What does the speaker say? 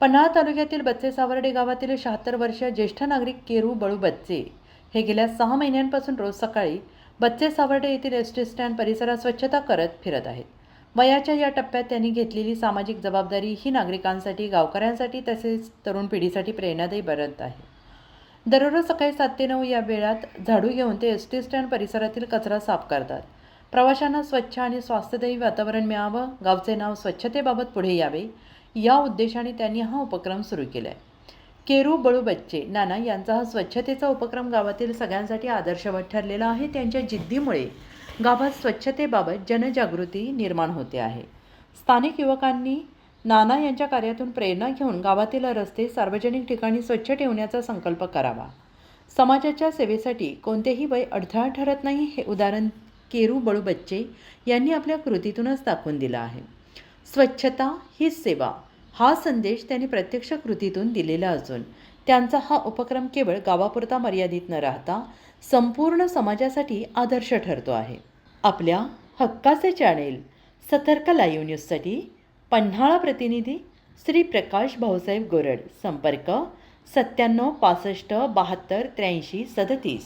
पन्हाळा तालुक्यातील बच्चे सावर्डे गावातील शहात्तर वर्षीय ज्येष्ठ नागरिक केरू बळू बच्चे हे गेल्या सहा महिन्यांपासून रोज सकाळी बच्चे सावर्डे येथील एस टी स्टँड परिसरात स्वच्छता करत फिरत आहेत. वयाच्या या टप्प्यात त्यांनी घेतलेली सामाजिक जबाबदारी ही नागरिकांसाठी गावकऱ्यांसाठी तसेच तरुण पिढीसाठी प्रेरणादायी बनत आहे. दररोज सकाळी सात ते नऊ या वेळात झाडू घेऊन ते एस टी स्टँड परिसरातील कचरा साफ करतात. प्रवाशांना स्वच्छ आणि स्वास्थ्यदायी वातावरण मिळावं गावचे नाव स्वच्छतेबाबत पुढे यावे या उद्देशाने त्यांनी हा उपक्रम सुरू केला आहे केरू बळू बच्चे नाना यांचा हा स्वच्छतेचा उपक्रम गावातील सगळ्यांसाठी आदर्शवत ठरलेला आहे. त्यांच्या जिद्दीमुळे गावात स्वच्छतेबाबत जनजागृती निर्माण होते आहे. स्थानिक युवकांनी नाना यांच्या कार्यातून प्रेरणा घेऊन गावातील रस्ते सार्वजनिक ठिकाणी स्वच्छ ठेवण्याचा संकल्प करावा. समाजाच्या सेवेसाठी कोणतेही वय अडथळा ठरत नाही हे उदाहरण केरू बळू बच्चे यांनी आपल्या कृतीतूनच दाखवून दिलं आहे. स्वच्छता हीच सेवा हा संदेश त्यांनी प्रत्यक्ष कृतीतून दिलेला असून त्यांचा हा उपक्रम केवळ गावापुरता मर्यादित न राहता संपूर्ण समाजासाठी आदर्श ठरतो आहे. आपल्या हक्काचे चॅनेल सतर्क लाईव्ह न्यूजसाठी पन्हाळा प्रतिनिधी श्री प्रकाश भाऊसाहेब गोरड संपर्क सत्त्याण्णव पासष्ट बहात्तर त्र्याऐंशी सदतीस.